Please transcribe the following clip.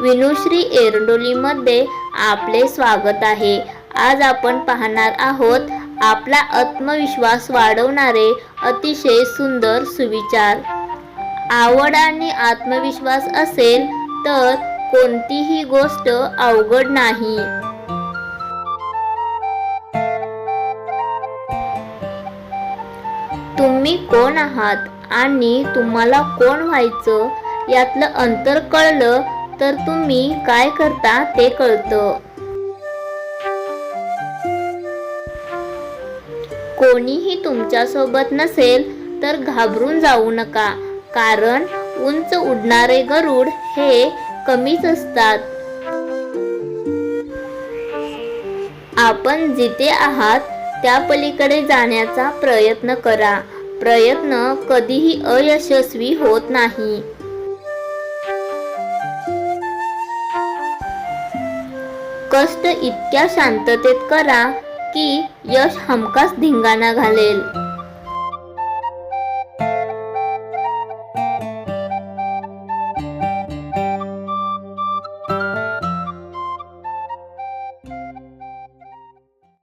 विनुश्री एरंडोलीमध्ये आपले स्वागत आहे. आज आपण पाहणार आहोत आपला आत्मविश्वास वाढवणारे अतिशय सुंदर सुविचार. आवड आणि आत्मविश्वास असेल तर कोणतीही गोष्ट अवघड नाही. तुम्ही कोण आहात आणि तुम्हाला कोण व्हायचं यातलं अंतर कळलं तर तुम्ही काय करता ते कळतं. कोणीही तुमच्यासोबत नसेल तर घाबरून जाऊ नका कारण उंच उडणारे गरुड हे कमीच असतात. आपण जिथे आहात त्या पलीकडे जाण्याचा प्रयत्न करा. प्रयत्न कधीही अयशस्वी होत नाही. कष्ट इतक्या शांततेत करा की यश हमखास धिंगाणा घालेल.